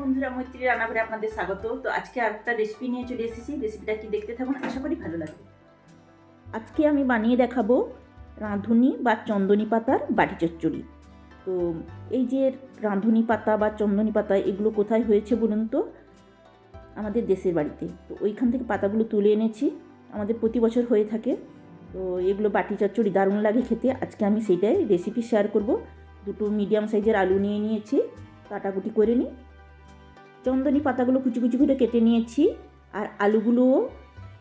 বন্ধুরা মৈত্রী রান্নাঘরে আপনাদের স্বাগত। তো আজকে আর একটা রেসিপি নিয়ে চলে এসেছি। রেসিপিটা কি দেখতে থাকুন? আশা করি ভালো লাগবে। আজকে আমি বানিয়ে দেখাবো রাঁধুনি বা চন্দনী পাতার বাটি চচ্চড়ি। তো এই যে রাঁধুনি পাতা বা চন্দনী পাতা, এগুলো কোথায় হয়েছে বলুন তো? আমাদের দেশের বাড়িতে। তো ওইখান থেকে পাতাগুলো তুলে এনেছি। আমাদের প্রতি বছর হয়ে থাকে। তো এগুলো বাটি চচ্চড়ি দারুণ লাগে খেতে। আজকে আমি সেইটাই রেসিপি শেয়ার করব। দুটো মিডিয়াম সাইজের আলু নিয়ে নিয়েছি। কাটাকুটি করে নিই। চন্দনী পাতাগুলো কুচি কুচি করে কেটে নিয়েছি আর আলুগুলোও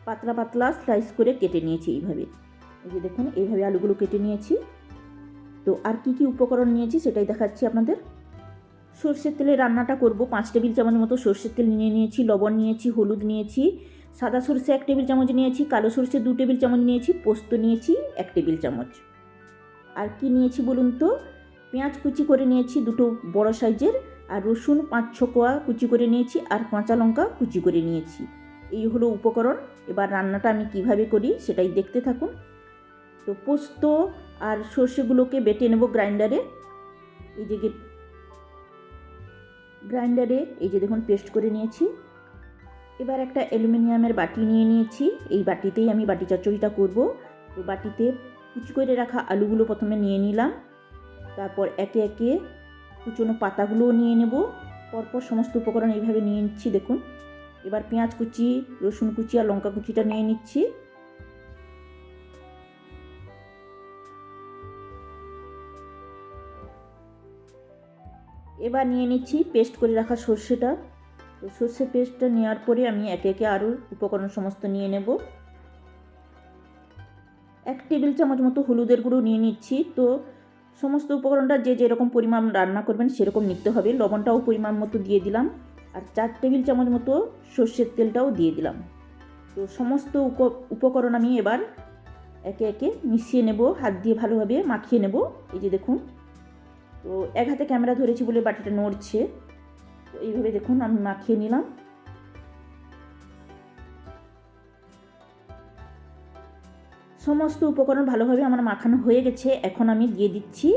পাতলা পাতলা স্লাইস করে কেটে নিয়েছি এইভাবে। এই যে দেখুন, এইভাবে আলুগুলো কেটে নিয়েছি। তো আর কি কি উপকরণ নিয়েছি সেটাই দেখাচ্ছি আপনাদের। সর্ষের তেলে রান্নাটা করব। পাঁচ টেবিল চামচ মতো সর্ষের তেল নিয়ে নিয়েছি, লবণ নিয়েছি, হলুদ নিয়েছি, সাদা সর্ষে এক টেবিল চামচ নিয়েছি, কালো সর্ষে দু টেবিল চামচ নিয়েছি, পোস্ত নিয়েছি এক টেবিল চামচ। আর কি নিয়েছি বলুন তো? পেঁয়াজ কুচি করে নিয়েছি দুটো বড় সাইজের। আর রসুন, পাঁচ ছ কোয়া কুচি করে নিয়েছি আর কাঁচা লঙ্কা কুচি করে নিয়েছি। এই হলো উপকরণ। এবার রান্নাটা আমি কীভাবে করি সেটাই দেখতে থাকুন। তো পোস্ত আর সর্ষেগুলোকে বেটে নেব গ্রাইন্ডারে। এই যে গ্রাইন্ডারে এই যে দেখুন পেস্ট করে নিয়েছি। এবার একটা অ্যালুমিনিয়ামের বাটি নিয়ে নিয়েছি। এই বাটিতেই আমি বাটি চচ্চড়িটা করব। তো বাটিতে কুচি করে রাখা আলুগুলো প্রথমে নিয়ে নিলাম। তারপর একে একে কুচনো পাতাগুলোও নিয়ে নেব। পরপর সমস্ত উপকরণ এইভাবে নিয়ে নিচ্ছি, দেখুন। এবার পেঁয়াজ কুচি, রসুন কুচি আর লঙ্কা কুচিটা নিয়ে নিচ্ছি। এবার নিয়ে নিচ্ছি পেস্ট করে রাখা সর্ষেটা। তো সর্ষে পেস্টটা নেওয়ার পরে আমি একে একে আরও উপকরণ সমস্ত নিয়ে নেব। এক টেবিল চামচ মতো হলুদের গুঁড়ো নিয়ে নিচ্ছি। তো সমস্ত উপকরণটা যে যেরকম পরিমাণ রান্না করবেন সেরকম নিতে হবে। লবণটাও পরিমাণ মতো দিয়ে দিলাম। আর চার টেবিল চামচ মতো সর্ষের তেলটাও দিয়ে দিলাম। তো সমস্ত উপ- উপকরণ আমি এবার একে একে মিশিয়ে নেব, হাত দিয়ে ভালোভাবে মাখিয়ে নেব। এই যে দেখুন, তো এক হাতে ক্যামেরা ধরেছি বলে বাটিটা নড়ছে। তো এইভাবে দেখুন আমি মাখিয়ে নিলাম। সমস্ত উপকরণ ভালোভাবে আমার মাখানো হয়ে গেছে। এখন আমি দিয়ে দিচ্ছি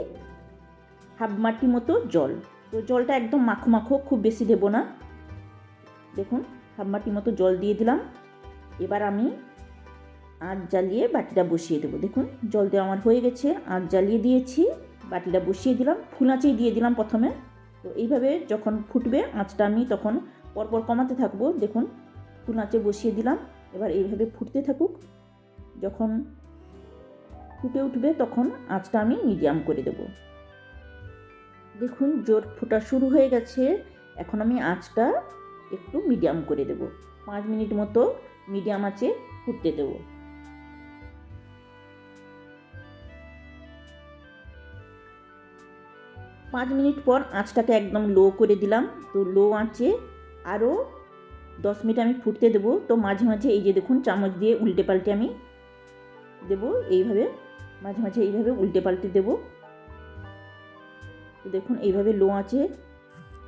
হাফ মাটি মতো জল। তো জলটা একদম মাখো মাখো, খুব বেশি দেবো না। দেখুন, হাফ মাটি মতো জল দিয়ে দিলাম। এবার আমি আঁচ জ্বালিয়ে বাটিটা বসিয়ে দেবো। দেখুন, জল দেওয়া আমার হয়ে গেছে। আঁচ জ্বালিয়ে দিয়েছি, বাটিটা বসিয়ে দিলাম। ফুল আঁচেই দিয়ে দিলাম প্রথমে। তো এইভাবে যখন ফুটবে আঁচটা আমি তখন পরপর কমাতে থাকব। দেখুন, ফুল আঁচে বসিয়ে দিলাম। এবার এইভাবে ফুটতে থাকুক। যখন ফুটে উঠবে, তখন আঁচটা আমি মিডিয়াম করে দেব। দেখুন, জোর ফোটা শুরু হয়ে গেছে। এখন আমি আঁচটা একটু মিডিয়াম করে দেব। পাঁচ মিনিট মতো মিডিয়াম আঁচে ফুটতে দেবো। পাঁচ মিনিট পর আঁচটাকে একদম লো করে দিলাম। তো লো আঁচে আরও দশ মিনিট আমি ফুটতে দেবো। তো মাঝে মাঝে এই যে দেখুন, চামচ দিয়ে উল্টে পাল্টে আমি দেবো। এইভাবে মাঝে মাঝে এইভাবে উল্টে পাল্টে দেবো। দেখুন, এইভাবে লো আছে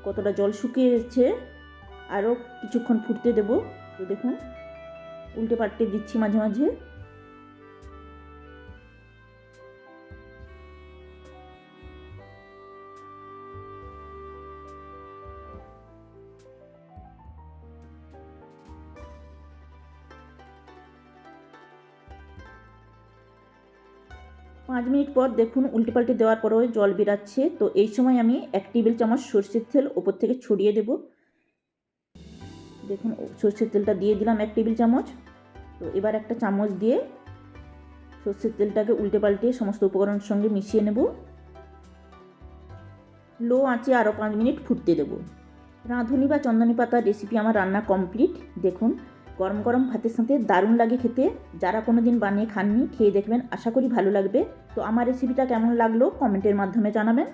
কতটা জল শুকিয়ে এসেছে, আরও কিছুক্ষণ ফুটতে দেবো। তো দেখুন, উল্টে পাল্টে দিচ্ছি মাঝে মাঝে। পাঁচ মিনিট পর দেখুন উল্টে পাল্টে দেওয়ার পরেও জল বেরাচ্ছে। তো এই সময় আমি এক টেবিল চামচ সর্ষের তেল ওপর থেকে ছড়িয়ে দেব। দেখুন, সর্ষের তেলটা দিয়ে দিলাম এক টেবিল চামচ। তো এবার একটা চামচ দিয়ে সর্ষের তেলটাকে উল্টে পাল্টে সমস্ত উপকরণের সঙ্গে মিশিয়ে নেব। লো আঁচে আরও পাঁচ মিনিট ফুটতে দেবো। রাঁধুনি বা চন্দনী পাতার রেসিপি আমার রান্না কমপ্লিট দেখুন গরম গরম ভাতের সাথে দারুণ লাগে খেতে। যারা কোনো দিন বানিয়ে খাননি, খেয়ে দেখবেন, আশা করি ভালো লাগবে। তো আমার রেসিপিটা কেমন লাগল কমেন্টের মাধ্যমে জানাবেন।